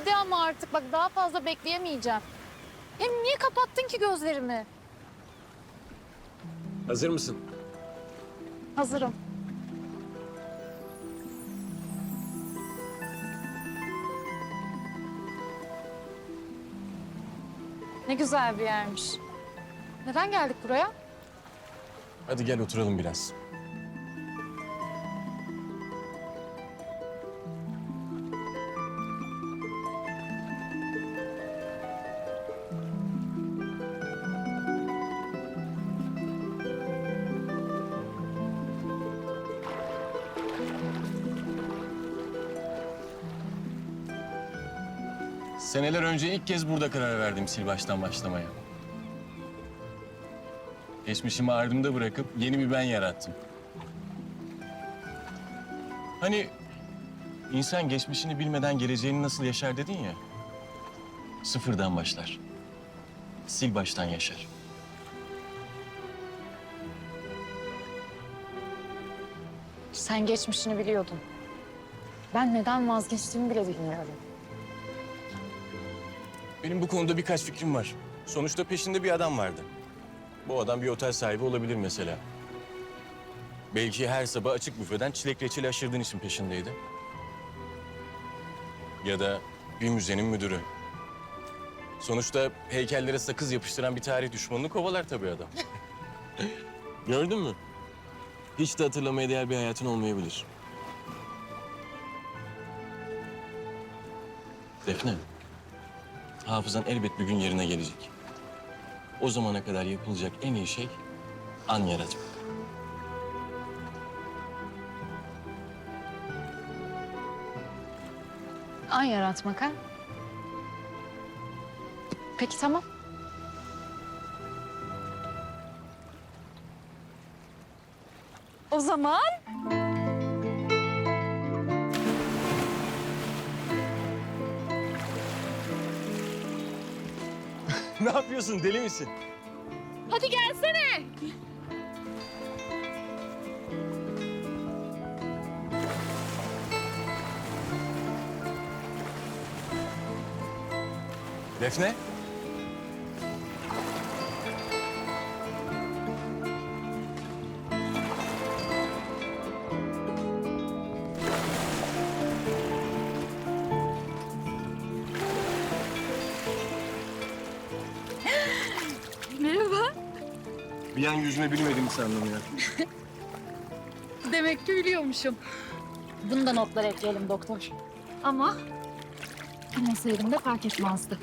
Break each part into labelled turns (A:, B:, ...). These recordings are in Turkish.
A: Hadi ama artık bak daha fazla bekleyemeyeceğim. Hem niye kapattın ki gözlerimi?
B: Hazır mısın?
A: Hazırım. Ne güzel bir yermiş. Neden geldik buraya?
B: Hadi gel oturalım biraz. Seneler önce ilk kez burada karar verdim sil baştan başlamaya. Geçmişimi ardımda bırakıp yeni bir ben yarattım. Hani insan geçmişini bilmeden geleceğini nasıl yaşar dedin ya. Sıfırdan başlar. Sil baştan yaşar.
A: Sen geçmişini biliyordun. Ben neden vazgeçtiğimi bile bilmiyorum.
B: Benim bu konuda birkaç fikrim var. Sonuçta peşinde bir adam vardı. Bu adam bir otel sahibi olabilir mesela. Belki her sabah açık büfeden çilek reçeli aşırdığın için peşindeydi. Ya da bir müzenin müdürü. Sonuçta heykellere sakız yapıştıran bir tarih düşmanını kovalar tabii adam. Gördün mü? Hiç de hatırlamaya değer bir hayatın olmayabilir. Defne. Hafızan elbet bir gün yerine gelecek. O zamana kadar yapılacak en iyi şey an yaratmak.
A: An yaratmak ha? Peki tamam. O zaman
B: ne yapıyorsun? Deli misin?
A: hadi gelsene.
B: Defne? Bir an yüzme bilmediğimi sandım ya.
A: Demek ki biliyormuşum. Bunu da notlara ekleyelim doktor. Ama bilmeseydim de fark etmezdi.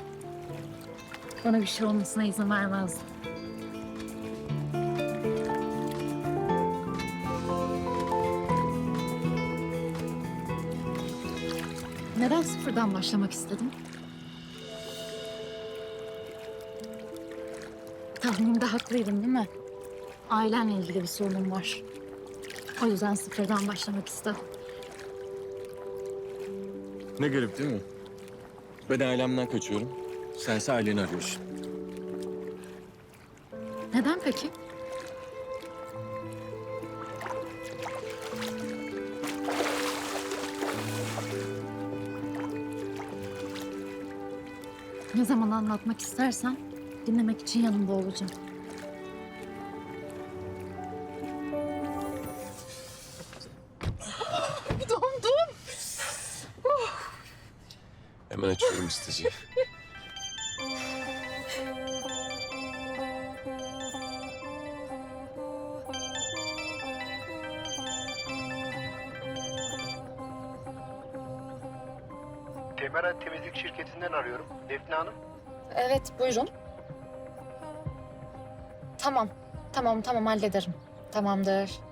A: Bana bir şey olmasına izin vermezdi. Neden sıfırdan başlamak istedim? Tahminimde haklıydım değil mi? Ailenle ilgili bir sorunum var. O yüzden sıfırdan başlamak istedim.
B: Ne garip değil mi? Ben ailemden kaçıyorum. Sense aileni arıyorsun.
A: Neden peki? Ne zaman anlatmak istersen dinlemek için yanında olacağım.
B: Hemen açıyorum isteği.
C: Temera Temizlik Şirketi'nden arıyorum. Defne Hanım.
A: Evet buyurun. Tamam. Tamam tamam hallederim. Tamamdır.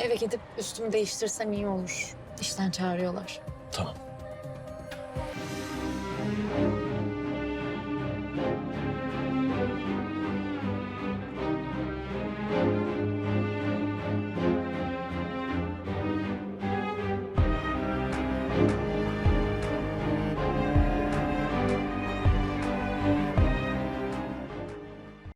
A: Eve gidip üstümü değiştirsem iyi olur. İşten çağırıyorlar.
B: Tamam.